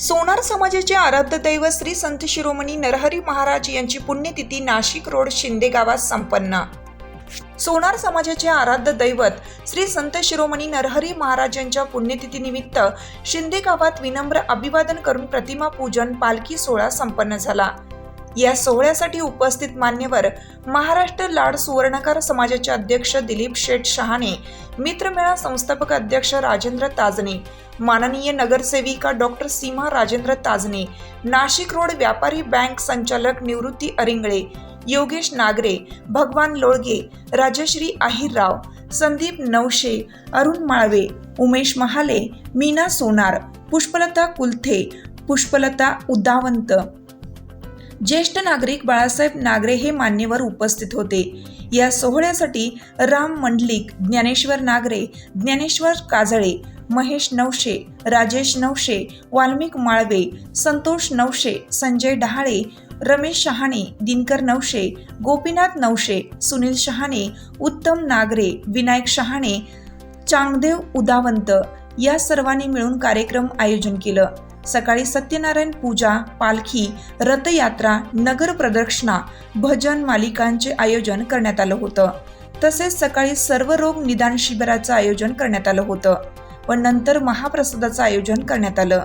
सोनार समाजाचे आराध्य दैवत श्री संत शिरोमणी नरहरी महाराज यांची पुण्यतिथी नाशिक रोड शिंदे गावात संपन्न. सोनार समाजाचे आराध्य दैवत श्री संत शिरोमणी नरहरी महाराज यांच्या पुण्यतिथीनिमित्त शिंदे गावात विनम्र अभिवादन करून प्रतिमा पूजन पालखी सोहळा संपन्न झाला. या सोहळ्यासाठी उपस्थित मान्यवर महाराष्ट्र लाड सुवर्णकार समाजाचे अध्यक्ष दिलीप शेठ शहाणे मित्रमेळा संस्थापक अध्यक्ष राजेंद्र ताजने माननीय नगरसेविका डॉक्टर सीमा राजेंद्र ताजने नाशिक रोड व्यापारी बँक संचालक निवृत्ती अरिंगळे योगेश नागरे भगवान लोळगे राजश्री आहिरराव संदीप नवशे अरुण माळवे उमेश महाले मीना सोनार पुष्पलता कुलथे पुष्पलता उदावंत ज्येष्ठ नागरिक बाळासाहेब नागरे हे मान्यवर उपस्थित होते. या सोहळ्यासाठी राम मंडलिक ज्ञानेश्वर नागरे ज्ञानेश्वर काजळे महेश नवशे राजेश नवशे वाल्मिक माळवे संतोष नवशे संजय डहाळे रमेश शहाणे दिनकर नवशे गोपीनाथ नवशे सुनील शहाणे उत्तम नागरे विनायक शहाणे चांगदेव उदावंत या सर्वांनी मिळून कार्यक्रम आयोजन केलं. सकाळी सत्यनारायण पूजा पालखी रथयात्रा नगर प्रदक्षिणा भजन मालिकांचे आयोजन करण्यात आलं होतं. तसेच सकाळी सर्व रोग निदान शिबिराचं आयोजन करण्यात आलं होतं. व नंतर महाप्रसादाचं आयोजन करण्यात आलं.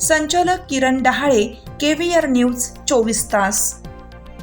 संचालक किरण डहाळे केव्हीआर न्यूज चोवीस तास.